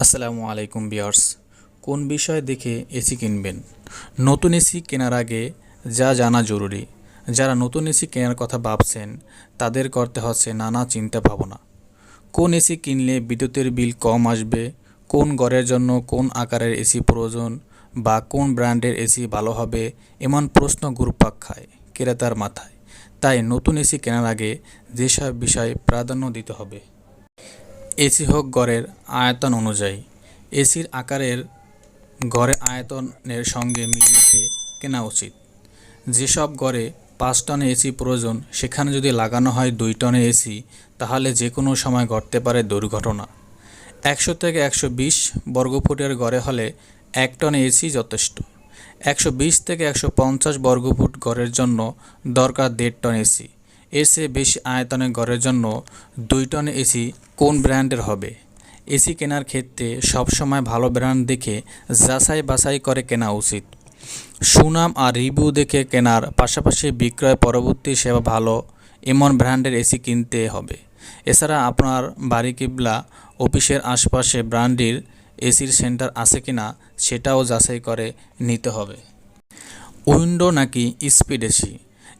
আসসালামু আলাইকুম বিয়ার্স কোন বিষয় দেখে এসি কিনবেন? নতুন এসি কেনার আগে যা জানা জরুরি। যারা নতুন এসি কেনার কথা ভাবছেন, তাদের করতে হচ্ছে নানা চিন্তা ভাবনা। কোন এসি কিনলে বিদ্যুতের বিল কম আসবে? কোন ঘরের জন্য কোন আকারের এসি প্রয়োজন? বা কোন ব্র্যান্ডের এসি ভালো হবে? এমন প্রশ্ন ঘুরপাক খায় ক্রেতার মাথায়। তাই নতুন এসি কেনার আগে যেসব বিষয়ে প্রাধান্য দিতে হবে। এসি হোক গড়ের আয়তন অনুযায়ী। এসির আকারের গড়ে আয়তনের সঙ্গে মিলিয়ে কেনা উচিত। যেসব গড়ে পাঁচ টনে এসি প্রয়োজন, সেখানে যদি লাগানো হয় দুই টনে এসি, তাহলে যে কোনো সময় ঘটতে পারে দুর্ঘটনা। একশো থেকে একশো বিশ বর্গফুটের গড়ে হলে এক টনে এসি যথেষ্ট। একশো বিশ থেকে একশো পঞ্চাশ বর্গফুট গড়ের জন্য দরকার দেড় টন এসি। চেয়ে বেশি আয়তনের ঘরের জন্য দুই টন এসি কোন ব্র্যান্ডের হবে? এসি কেনার ক্ষেত্রে সবসময় ভালো ব্র্যান্ড দেখে যাচাই বাছাই করে কেনা উচিত। সুনাম আর রিভিউ দেখে কেনার পাশাপাশি বিক্রয় পরবর্তী সেবা ভালো এমন ব্র্যান্ডের এসি কিনতে হবে। এছাড়া আপনার বাড়ি কিবলা অফিসের আশপাশে ব্র্যান্ডের এসির সেন্টার আছে কিনা সেটাও যাচাই করে নিতে হবে। উইন্ডো নাকি স্পিড এসি?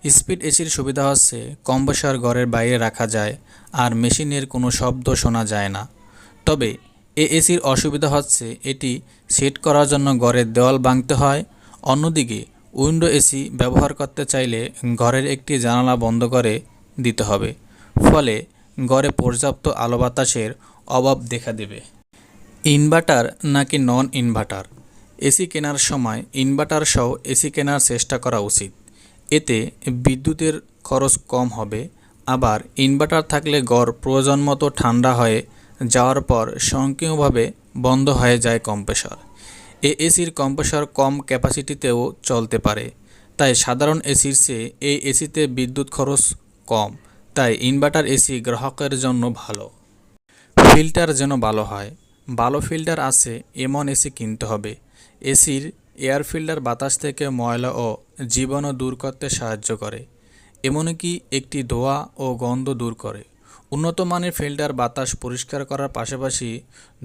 স্পিড এসির সুবিধা হচ্ছে কম্প্রেসার ঘরের বাইরে রাখা যায় আর মেশিনের কোনো শব্দ শোনা যায় না। তবে এ এসির অসুবিধা হচ্ছে এটি সেট করার জন্য ঘরের দেওয়াল ভাঙতে হয়। অন্যদিকে উইন্ডো এসি ব্যবহার করতে চাইলে ঘরের একটি জানালা বন্ধ করে দিতে হবে, ফলে ঘরে পর্যাপ্ত আলো বাতাসের অভাব দেখা দেবে। ইনভার্টার নাকি নন ইনভার্টার এসি কেনার সময় ইনভার্টার সহ এসি কেনার চেষ্টা করা উচিত। এতে বিদ্যুতের খরচ কম হবে। আবার ইনভার্টার থাকলে গড় প্রয়োজন মতো ঠান্ডা হয়ে যাওয়ার পর স্বয়ংক্রিয়ভাবে বন্ধ হয়ে যায় কম্প্রেসর। এ এসির কম্প্রেসর কম ক্যাপাসিটিতেও চলতে পারে। তাই সাধারণ এসির চেয়ে এই এসিতে বিদ্যুৎ খরচ কম। তাই ইনভার্টার এসি গ্রাহকের জন্য ভালো। ফিল্টার যেন ভালো হয়। ভালো ফিল্টার আছে, এমন এসি কিনতে হবে। এসির এয়ার ফিল্টার বাতাস থেকে ময়লা ও জীবাণু দূর করতে সাহায্য করে, এমনকি একটি ধোয়া ও গন্ধ দূর করে। উন্নত মানের ফিল্টার বাতাস পরিষ্কার করার পাশাপাশি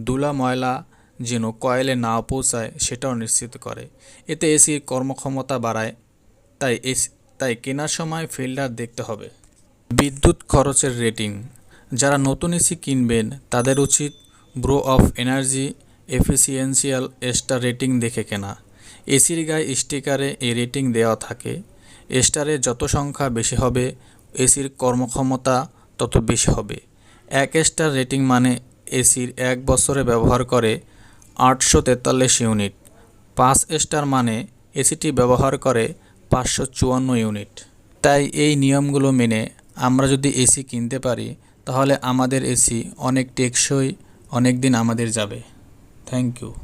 ধুলা ময়লা যেন কয়েলে না পৌঁছায়, সেটাও নিশ্চিত করে। এতে এসির কর্মক্ষমতা বাড়ায়, তাই এসি, তাই কেনার সময় ফিল্টার দেখতে হবে। বিদ্যুৎ খরচের রেটিং। যারা নতুন এসি কিনবেন, তাদের উচিত bureau of energy, efficiency star rating দেখে কেনা। এসির গায়ে স্টিকারে এই রেটিং দেওয়া থাকে। স্টারের যত সংখ্যা বেশি হবে, এসির কর্মক্ষমতা তত বেশি হবে। এক স্টার রেটিং মানে এসির এক বছরে ব্যবহার করে আটশো তেতাল্লিশ ইউনিট। পাঁচ স্টার মানে এসিটি ব্যবহার করে পাঁচশো চুয়ান্ন ইউনিট। তাই এই নিয়মগুলো মেনে আমরা যদি এসি কিনতে পারি, তাহলে আমাদের এসি অনেক টেকসই অনেক দিন আমাদের যাবে। Thank you.